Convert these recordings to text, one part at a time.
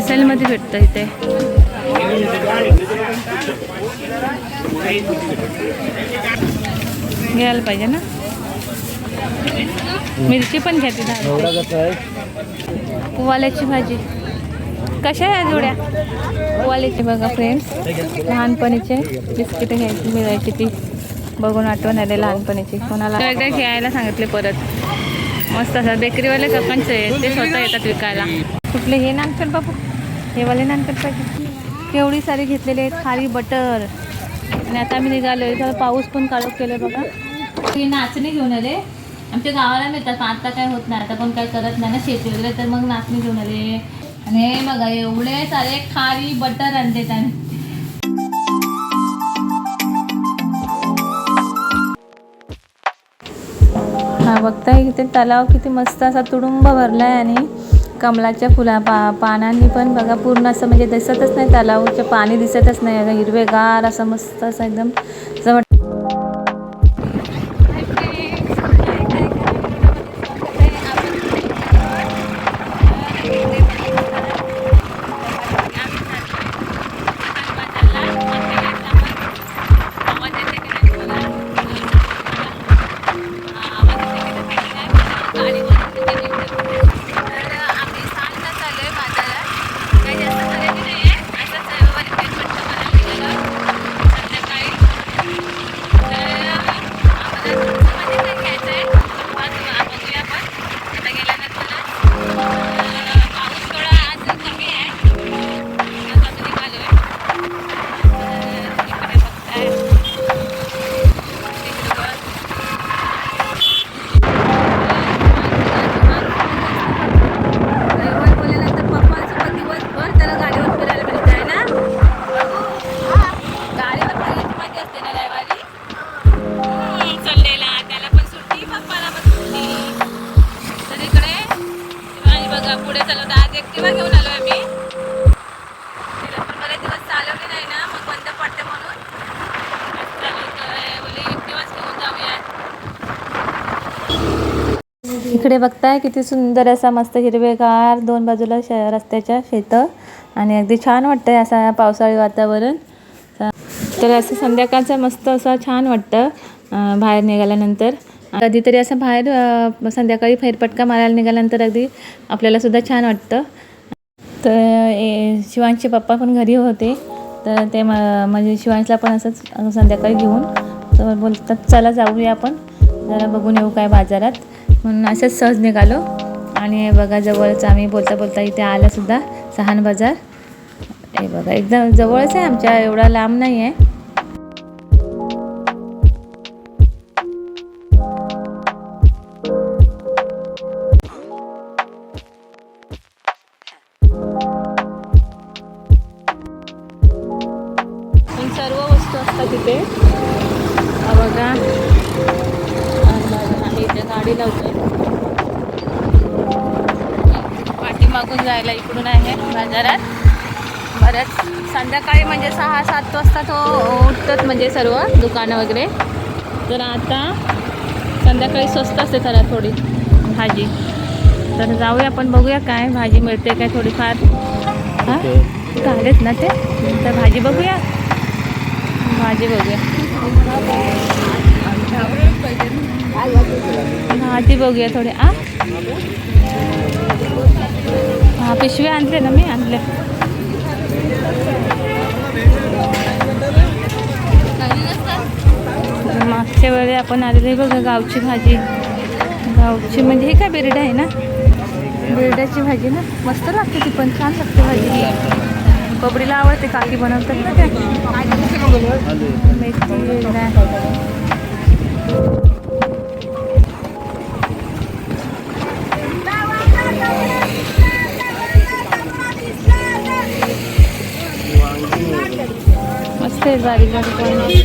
होलसेलमध्ये भेटतं इथे. घ्यायला पाहिजे ना? मिरची पण घ्या ती दहा एवढा कसं आहे? वाल्याची भाजी. कशा आहे जोड्या वाल्याची बघा फ्रेंड्स लहानपणीचे बिस्किट घ्यायची मिळायची ती. बघून आठवण आले लहानपणीची. कोणाला एकदा घ्यायला सांगितले परत. मस्त असतात बेकरीवाले आहेत ते स्वतः येतात विकायला. कुठले हे नानकट बाबू. हे वाले नानकट केवढी सारी घेतलेली आहेत खाली बटर. आणि आता आम्ही निघालो आहे पाऊस पण काळोख केलं बघा. ती नाचणी घेऊन आले. आमच्या गावाला मिळतात पण आता काय होत नाही. आता कोण काय करत नाही ना शेती वगैरे तर मग नाचणी घेऊन आले. आणि हे बघा एवढे सारे खारी बटर आणते त्याने. हा बघताय किती तलाव किती मस्त असा तुडुंब भरलाय आणि कमलाच्या फुला पा पानांनी पण बघा पूर्ण असं म्हणजे दिसतच नाही तलावचं पाणी दिसतच नाही. अगं हिरवेगार असं मस्त असं एकदम बघताय किती सुंदर असा मस्त हिरवेगार दोन बाजूला श रस्त्याच्या शेतं. आणि अगदी छान वाटतंय असा पावसाळी वातावरण. तर असं संध्याकाळचं मस्त असं छान वाटतं बाहेर निघाल्यानंतर. कधीतरी असं बाहेर संध्याकाळी फेरपटका मारायला निघाल्यानंतर अगदी आपल्यालासुद्धा छान वाटतं. तर ए, शिवांशचे पप्पा पण घरी होते. तर ते म्हणजे शिवांशला पण असंच संध्याकाळी घेऊन. तर बोलतात चला जाऊया आपण. जरा बघून येऊ काय बाजारात. म्हणून असंच सहज निघालो. आणि बघा जवळच आम्ही बोलता बोलता इथे आलं सुद्धा सहान बाजार. हे बघा एकदम जवळच आहे आमच्या एवढा लांब नाही आहे संध्याकाळी म्हणजे सहा सात वाजता तो उठतात म्हणजे सर्व दुकानं वगैरे. तर आता संध्याकाळी स्वस्त असते जरा थोडी भाजी. तर जाऊया आपण बघूया काय भाजी मिळते काय थोडीफार. हां? काढेत ना ते? तर भाजी बघूया. भाजी बघूया. भाजी बघूया थोडी आ हा पिशवी आणले ना मी आणले. मागच्या वेळी आपण आलेले बघा गावची भाजी. गावची म्हणजे हे काय बिरड आहे ना? बिरड्याची भाजी ना? मस्त लागते ती पण छान लागते भाजी. कबडीला आवडते काकी बनवतात ना काय मेथी मस्त आहे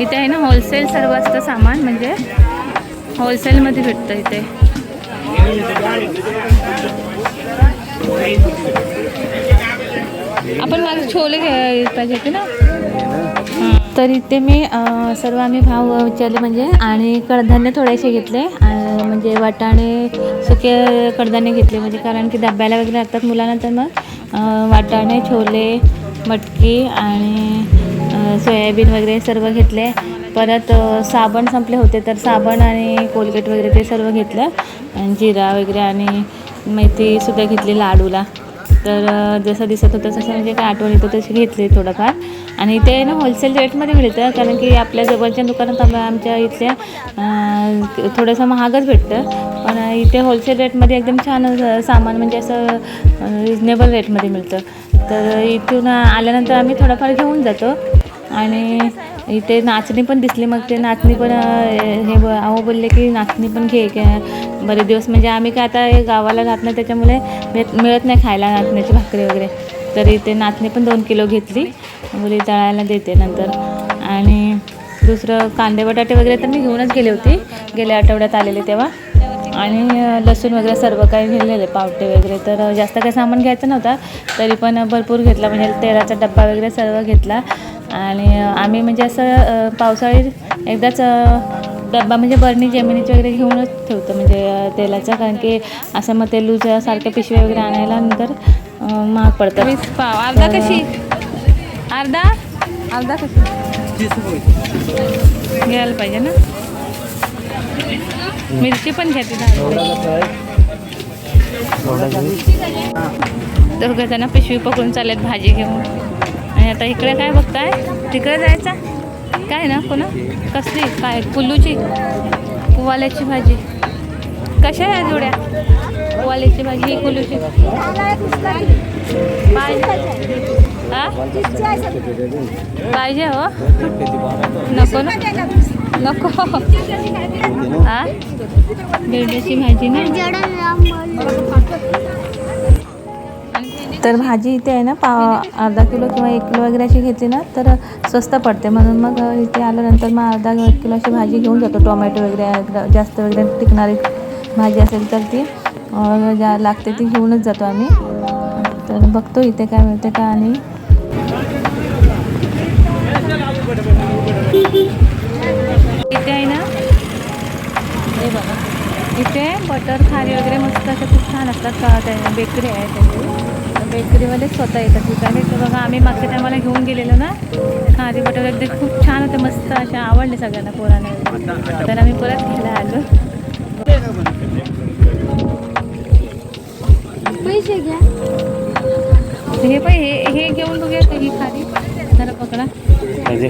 इथे आहे ना होलसेल सर्व असतं सामान म्हणजे होलसेलमध्ये भेटतं इथे. आपण माझे छोले घ्यायला पाहिजे होते ना? तर इथे मी सर्व आम्ही भाव विचारले म्हणजे आणि कडधान्य थोडेसे घेतले म्हणजे वाटाणे सुके कडधान्य घेतले म्हणजे कारण की डब्याला वगैरे लागतात मुलांना तर मग वाटाणे छोले मटकी आणि सोयाबीन वगैरे सर्व घेतले. परत साबण संपले होते तर साबण आणि कोलगेट वगैरे ते सर्व घेतलं. आणि जिरा वगैरे आणि मेथीसुद्धा घेतली लाडूला. तर जसं दिसत होतं तसं म्हणजे काय आठवण येतं तशी घेतली थोडंफार. आणि ते ना होलसेल रेटमध्ये मिळतं कारण की आपल्या जवळच्या दुकानात आमच्या इथल्या थोडंसं महागच भेटतं. पण इथे होलसेल रेटमध्ये एकदम छान सामान म्हणजे असं रिजनेबल रेटमध्ये मिळतं. तर इथून आल्यानंतर आम्ही थोडंफार घेऊन जातो. आणि इथे नाचणी पण दिसली. मग ते नाचणी पण हे अहो बोलले की नाचणी पण घे बरे दिवस म्हणजे आम्ही काय आता गावाला राहत नाही त्याच्यामुळे मिळत नाही खायला नाचण्याची भाकरी वगैरे. तर इथे नाचणी पण दोन किलो घेतली. मुली तळायला देते नंतर. आणि दुसरं कांदे बटाटे वगैरे तर मी घेऊनच गेले होते. गेल्या आठवड्यात आलेले तेव्हा. आणि लसूण वगैरे सर्व काही घेतलेले पावटे वगैरे. तर जास्त काही सामान घ्यायचं नव्हता. तरी पण भरपूर घेतला. म्हणजे तेलाचा डब्बा वगैरे सर्व घेतला. आणि आम्ही म्हणजे असं पावसाळी एकदाच डब्बा म्हणजे बरणी जमिनीची वगैरे घेऊनच ठेवतो. म्हणजे तेलाचं. कारण की असं मग ते लूज सारख्या पिशव्या वगैरे आणायला नंतर महाग पडतं. वीस पाव अर्धा कशी? अर्धा? अर्धा कसं घ्यायला पाहिजे ना. मिरची पण घ्या तिथं दोघं जण पिशवी पकडून चालत भाजी घेऊन. आणि आता इकडे काय बघताय? तिकडे जायचा? काय ना कोणा? कसली? काय? कुल्लूची? कुवाल्याची भाजी. कशा आहे जोड्या कुवाल्याची भाजी ही कुल्लूची. पाहिजे हो. नको नको. हा? बेड्याची भाजी ना? तर भाजी इथे आहे ना पा अर्धा किलो किंवा एक किलो वगैरे अशी घेतली ना तर स्वस्त पडते. म्हणून मग इथे आल्यानंतर मग अर्धा एक किलो अशी भाजी घेऊन जातो. टोमॅटो वगैरे जास्त वगैरे टिकणारी भाजी असेल तर ती ज्या लागते ती घेऊनच जातो आम्ही. तर बघतो इथे काय मिळते का आणि इथे आहे ना? हे बघा. इथे बटर खारी वगैरे मस्त असं खूप छान असतात. बेकरी आहे त्याची बेकरीमध्ये स्वतः येतात ठिकाणी तर बघा आम्ही मागच्या टायमाला घेऊन गेलेलो ना. खारी बटर वगैरे खूप छान होते. मस्त असे आवडले सगळ्यांना पोरांना तर आम्ही परत घ्यायला आलो. पैसे घ्या हे पण हे हे घेऊन बघूया ही खारी. जरा पकडा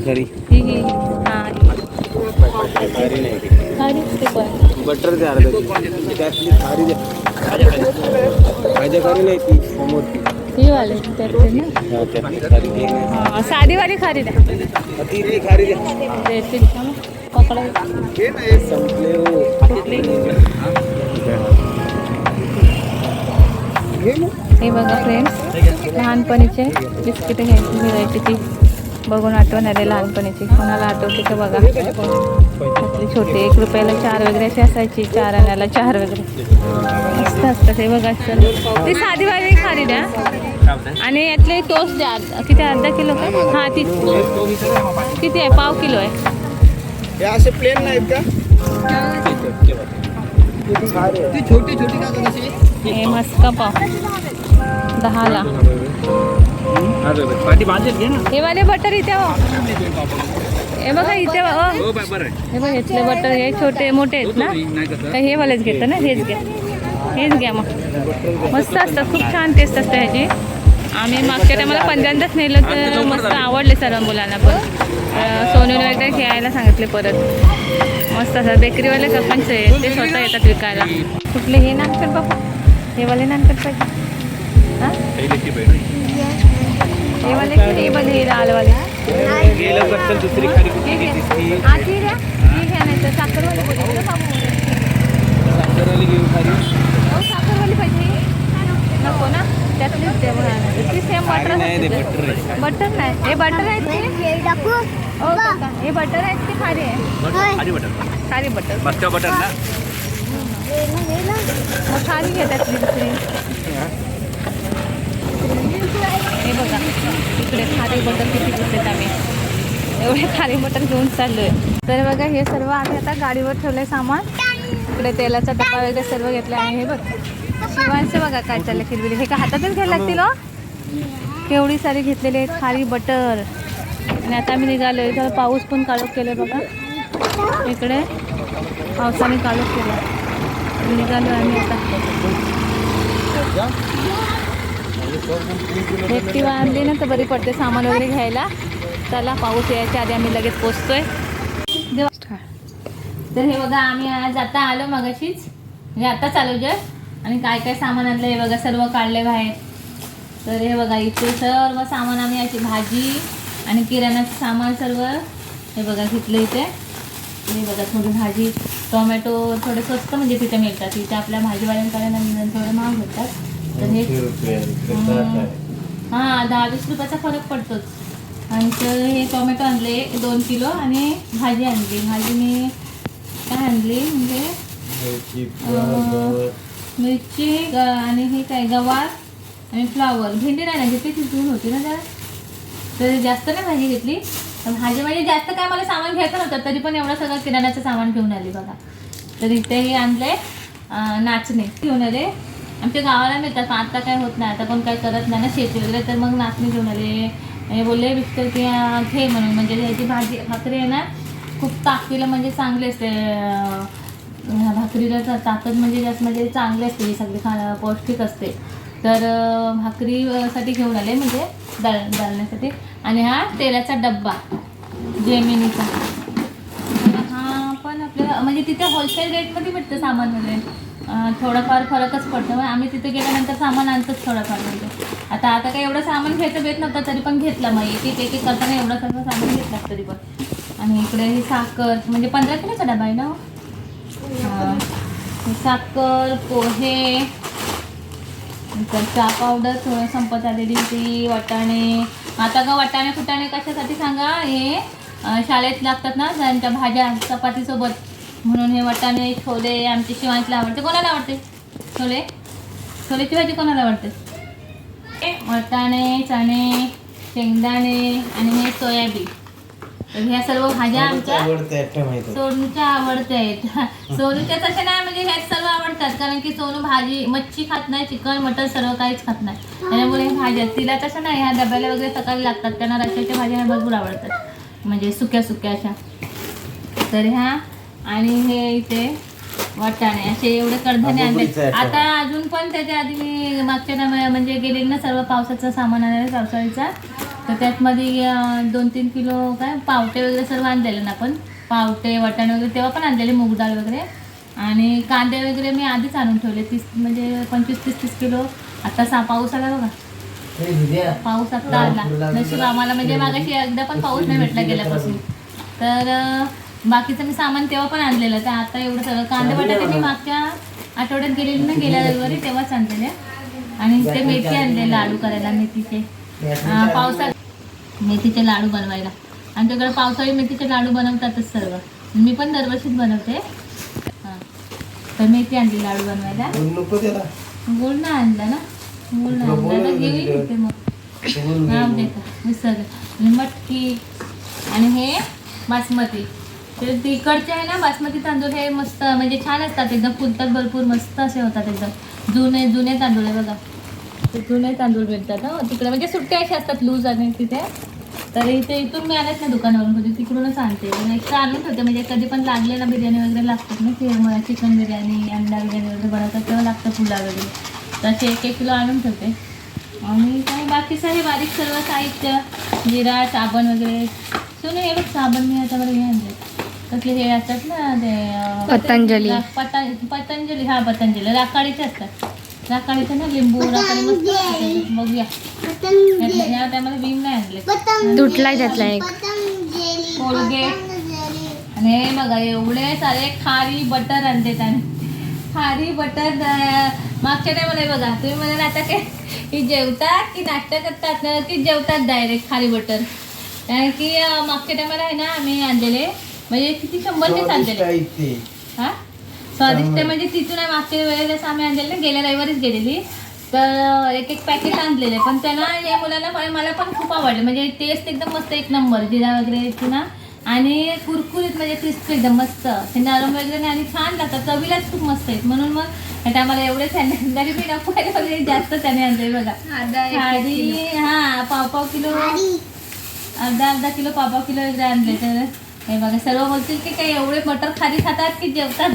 खरी बटर द्या खारी नाही ती समोर ही वाले ना हा, त्यातली खारी द्या ती खारी द्या देतील का मग? पकडा संपले. हे बघा फ्रेंड्स लहानपणीचे बिस्किट घ्यायची मिळायची ती बघून आठवण आली लहानपणीची. कोणाला आठवते का बघा. आपली छोटी एक रुपयाला चार वगैरे अशी असायची चार आण्याला चार वगैरे. मस्त असतात हे बघा सर ती साधी वाली खारी द्या. आणि यातले टोस्ट द्या. किती अर्धा किलो का? हां ती. किती आहे? पाव किलो आहे. हे असे प्लेन नाहीत का? ती छोटी छोटी हे मस्का पाव दहाला. हे वाले बटर इथे हो. हे. बघा इथे हो. हे. बघ इथले बटर हे छोटे मोठे आहेत ना? तर हे वालेच घेतं ना हेच घ्या. हेच घ्या मग. मस्त असतात खूप छान टेस्ट असते ह्याची. आम्ही मागच्या टायमाला पंधरांदाच नेलं तर मस्त आवडले सर्व मुलांना पण. अं, सोनूला एकदा घ्यायला सांगितले परत. मस्त असतात. बेकरीवाले कपंच ते स्वतः येतात विकायला. कुठले हे नानकट बाबा हे वाले नानकट पाहिजे हां? हे वाले की हे वाले हे दुसरी हे घेतीस घ्या ती आधी द्या हे घ्या नाही तर साखरवाले का बाबू साखरवाली घेऊ खारी अहो, साखरवाली पाहिजे. नको ना त्यातलीच द्या ती सेम बटर नाही ते बटर नाही हे बटर आहेत की हे टाकू हो हे बटर. आहेत की खारी आहे खारी बटर खारी बटर मस्का हे. हे ना खाली घेतात घ्या हे बघा इकडे खारी बटर किती घेतात आम्ही. एवढे खाली बटर घेऊन चाललोय. तर बघा हे सर्व आम्ही आता गाडीवर ठेवलंय सामान. इकडे तेलाचा डबा वगैरे सर्व घेतला आहे हे बघ शिवांचं बघा काय चाललं खिरबिली हे का हातातच घ्यायला लागतील हो? केवढी सारी घेतलेली आहेत खारी बटर. आणि आता आम्ही निघालोय. तर पाऊस पण काळोख केलं बघा. इकडे पावसाने काळोख केलं निघालो आम्ही आता. ऍक्टिवा आणली ना तर बरी पडते सामान वगैरे घ्यायला. चला पाऊस यायच्या आधी आम्ही लगेच पोचतोय. तर हे बघा आम्ही आज आता आलो मगाशीच. म्हणजे आता चालू जस्ट आणि काय काय सामान आणलं हे बघा सर्व काढले बाहेर. तर हे बघा इथे सर्व सामान आम्ही अशी भाजी आणि किराणाचं सामान सर्व हे बघा घेतलं इथे. हे बघा थोडी भाजी टोमॅटो थोडे स्वस्त म्हणजे तिथे मिळतात. इथे आपल्या भाजीवाल्यांकडे थोडं महाग भेटतात तर हे हां. दहा वीस रुपयाचा फरक पडतोच आणि तर हे टोमॅटो आणले दोन किलो आणि भाजी आणली. भाजी मी काय आणली? म्हणजे मिरची ग- आणि हे काय गवार आणि फ्लावर. भेंडी नाही ना घेतली? ती होती ना जरा? तर जास्त नाही भाजी घेतली? भाजी म्हणजे जास्त काय मला सामान घ्यायचं नव्हतं तरी पण एवढं सगळं किराण्याचं सामान घेऊन आली बघा. तर इथे हे आणले नाचणे घेऊन आले. आमच्या गावाला मिळतात पण आता काय होत नाही आता कोण काय करत नाही ना शेती वगैरे तर मग नाचणे घेऊन आले. हे बोलले विकतर की घे म्हणून. म्हणजे ह्याची भाजी भाकरी आहे ना खूप ताकदीला म्हणजे चांगली असते. भाकरीला ताकद म्हणजे जास्त म्हणजे चांगली असते ही सगळी खा पौष्टिक असते. तर भाकरीसाठी घेऊन आले म्हणजे दळ दळण्यासाठी. आणि हा तेलाचा डब्बा जेमिनीचा. हा पण आपल्याला म्हणजे तिथे होलसेल रेटमध्ये भेटतं सामान वगैरे. अं, थोडाफार फरकच पडतो. मग आम्ही तिथे गेल्यानंतर सामान आणतोच थोडंफार म्हणजे. आता आता काही एवढं सामान घ्यायचं भेट नव्हतं तरी पण घेतलं मग. एक एक करताना एवढं सगळं सामान घेतलं तरी पण. आणि इकडे ही साखर म्हणजे पंधरा किलोचा डबा आहे ना? हा. ही साखर पोहे नंतर चहा पावडर थोडं संपत आलेली ती वाटाणे. आता का वाटाणे फुटाणे कशासाठी सांगा? हे शाळेत लागतात ना त्यांच्या भाज्या चपातीसोबत. म्हणून हे वाटाणे छोले आमच्या शिवांचला आवडते. कोणाला आवडते? छोले? छोलेची भाजी कोणाला आवडते? वाटाणे चणे शेंगदाणे आणि हे सोयाबीन. तर ह्या सर्व भाज्या आमच्या सोनूच्या आवडते आहेत. सोनूच्या तशा नाही म्हणजे ह्याच सर्व आवडतात. कारण की सोनू भाजी मच्छी खात नाही चिकन मटन सर्व काहीच खात नाही. त्याच्यामुळे ह्या भाज्या तिला तसं नाही ह्या डब्याला वगैरे सकाळी लागतात. त्यांना रशाच्या भाज्या ह्या भरपूर आवडतात. म्हणजे सुक्या सुक्या अशा. तर ह्या आणि हे इथे वाटाणे असे एवढे कडधान्य आणले. आता अजून पण त्याच्या आधी मी मागच्या म्हणजे गेलेली ना सर्व पावसाचं सामान आलेलं पावसाळीचा. तर त्यातमध्ये अं, दोन तीन किलो काय पावटे वगैरे सर्व आणलेले ना आपण. पावटे वाटाणे वगैरे तेव्हा पण आणलेले मूग डाळ वगैरे. आणि कांदे वगैरे मी आधीच आणून ठेवले तीस म्हणजे पंचवीस तीस तीस किलो. आता सा पाऊस आला बघा. पाऊस आत्ता आला. नशीब आम्हाला म्हणजे मागाशी एकदा पण पाऊस नाही भेटला गेल्यापासून. तर बाकीचं मी सामान तेव्हा पण आणलेलं. तर आता एवढं सगळं कांदे बटाटे मी मागच्या आठवड्यात गेलेली ना गेल्या रविवारी तेव्हाच आणलेले. आणि ते मेथी आणले लाडू करायला मेथीचे. पावसात मेथीचे लाडू बनवायला. आमच्याकडे पावसाळी मेथीचे लाडू बनवतातच सर्व. मी पण दरवर्षीच बनवते. हां. तर मेथी आणली लाडू बनवायला. गुळ नाही आणला ना. गुळ नाही आणला तर घेऊन येते मग. हा देता विसरले आणि मटकी. आणि हे बासमती. ते तिकडचे आहे ना बासमती तांदूळ हे मस्त म्हणजे छान असतात एकदम. फुलतात भरपूर मस्त असे होतात एकदम. जुने जुने तांदूळ आहे बघा. ते जुने तांदूळ भेटतात ना तिकडे म्हणजे सुट्टे असे असतात लूज आणि तिथे. तर इथे इथून मी आणत नाही दुकानावरून कधी तिकडूनच आणते. आणि एक्स्ट्रा आणून ठेवते म्हणजे कधी पण लागले ना बिर्याणी वगैरे लागतात ना ते मला चिकन बिर्याणी अंडा बिर्याणी वगैरे बनवतात तेव्हा लागतं फुला वगैरे. तसे एक एक किलो आणून ठेवते. आणि काय बाकीचं हे बारीक सर्व साहित्य जिरा साबण वगैरे. सुन हे बघ साबण मी आता बरं आणले कसले हे असतात ना ते पतंजली. पतंजली हा पतंजली राकाळीचे असतात. राकाळीचे ना लिंबू राकाळी मस्त. बघूया या टायमाला भीम नाही आणले. तुटलाय त्यातला एक. कोलगेट. आणि हे बघा एवढे सारे खारी बटर आणते त्याने. खारी बटर अं, मागच्या टायमाला बघा तुम्ही म्हणाल आता काय की जेवतात की नाश्ता करतात ना की जेवतात डायरेक्ट खारी बटर. कारण की अं, मागच्या टायमाला आहे ना आम्ही आणलेले. म्हणजे किती शंभरचेच आणलेले. हा? स्वादिष्ट म्हणजे तिथून आहे मागच्या वेळेस आम्ही आणलेले गेल्या रविवारीच गेलेली. तर एक एक पॅकेट आणलेले. पण त्यांना या मुलाला पण- मला पण खूप आवडले. म्हणजे टेस्ट एकदम मस्त एक नंबर जिरा वगैरे ना आणि कुरकुरीत म्हणजे क्रिस्पी एकदम मस्त. ते नरम वगैरे नाही आणि छान लागतात. चवीलाच खूप मस्त आहेत. म्हणून मग त्या टायमाला एवढे त्याने तरी मी नको वगैरे जास्त त्याने आणले बघा. खारी हा पाव पाव किलो अर्धा अर्धा किलो पाव पाव किलो वगैरे आणले. तर हे बघा सर्व बोलतील की काही एवढे बटर खारी खातात की जेवतात?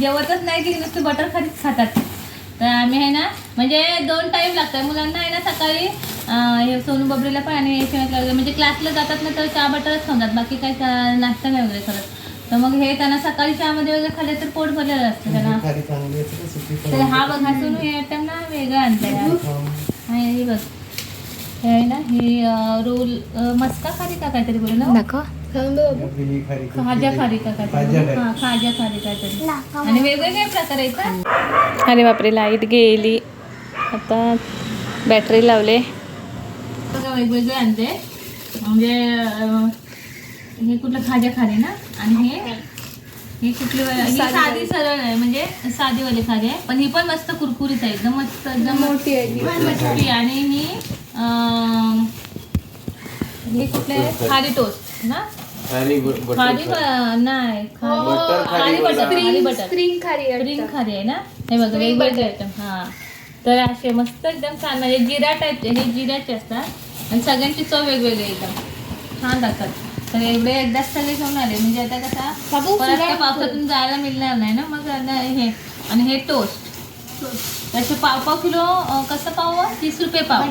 जेवतच नाही की नुसते बटर खारीच खातात. तर आम्ही आहे ना म्हणजे दोन टाईम लागतात. मुलांना आहे ना सकाळी हे सोनू बबरीला पण आणि वगैरे म्हणजे क्लासला जातात ना तर चहा बटरच खातात. बाकी काही नाश्ता नाही वगैरे करत. तर मग हे त्यांना सकाळी चहामध्ये वगैरे खाल्ले तर पोट भरलेलं असतं त्यांना. सुकी तर हा बघ हा सोनू हे आयटम ना वेगळं आणलंय हा. हे बघ. हे आहे ना ही रोल मस्का खारी का काहीतरी बोलू ना आपली खारी खाजा खारी का खाजा काहीतरी खारी. हा खाजा खारी काहीतरी. आणि वेगवेगळे प्रकार आहेत अरे बापरे लाइट गेली. आता बॅटरी लावले. बघा वेगवेगळे आणते. म्हणजे हे कुठलं खाजा खारी ना? आणि हे? हे कुठली ही साधी सरळ आहे म्हणजे साधीवाली खारी आहे. पण ही पण मस्त कुरकुरीत आहे एकदम मस्त एकदम मोठी आहे आणि ही हे कुठले खारी टोस्ट ना? खारी ब- बटर खारी ब- नाही खारी बटर खारी खारी बटर. खारी बटर. स्प्रिंग खारी क्रीम खारी आहे ना? हे बघा वेगवेगळे आयटम हा. तर असे मस्त एकदम छान म्हणजे जिरा टाईपचे हे जिऱ्याचे असतात. आणि सगळ्यांची चव वेगवेगळी एकदम. छान लागतात. तर एवढे एकदाच सगळे घेऊन आले. म्हणजे आता कसा परत त्या पावसातून जायला मिळणार नाही ना? मग आता हे आणि हे टोस्ट त्याचे पाव पाव किलो अं, कसं पाव? तीस रुपये पाव.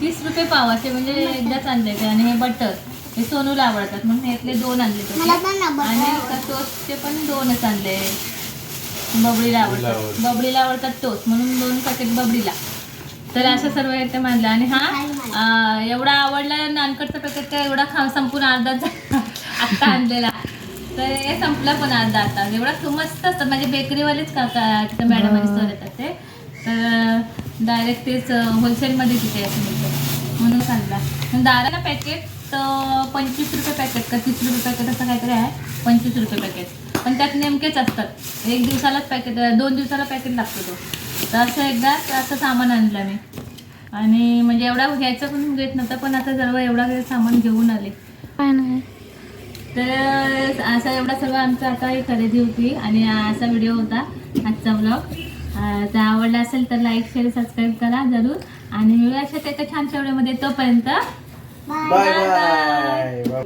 तीस रुपये पाव असे म्हणजे एकदाच आणले ते. आणि हे बटर. हे सोनूला आवडतात म्हणून यातले दोन आणले त्याचे. आणि एका टोस्टचे पण दोनच आणले. बबडीला आवडतात. बबडीला आवडतात. टोस्ट म्हणून दोन पॅकेट बबडीला. तर असं सर्व आयटम आणलं आणि हा अं, एवढा आवडला नानकटचा पॅकेट काय एवढा खा संपून अर्धा आत्ता आणलेला. तर हे संपलं पण अर्धा आता. एवढा खूप मस्त असतात म्हणजे बेकरीवालेच काका तिथं मॅडम आणि सर येतात ते. तर डायरेक्ट तेच होलसेलमध्ये तिथे असं मिळतं. म्हणून सांगला दाराला पॅकेट तर पंचवीस रुपये पॅकेट का तीस रुपये पॅकेट असं काहीतरी आहे. पंचवीस रुपये पॅकेट पण त्यात नेमकेच असतात. एक दिवसालाच पॅकेट दोन दिवसाला पॅकेट लागतो तो. तर असं एकदा असं सामान आणलं मी. आणि म्हणजे एवढा घ्यायचं पण घेत नव्हतं पण आता सर्व एवढा काही सामान घेऊन आले. काय नाही. तर असा एवढा सर्व आमचा आता ही खरेदी होती आणि असा व्हिडिओ होता आजचा ब्लॉग तर आवडला असेल तर लाईक शेअर सबस्क्राईब करा जरूर. आणि मिळूया अशा एका छानशा व्हिडिओमध्ये तोपर्यंत. Bye-bye.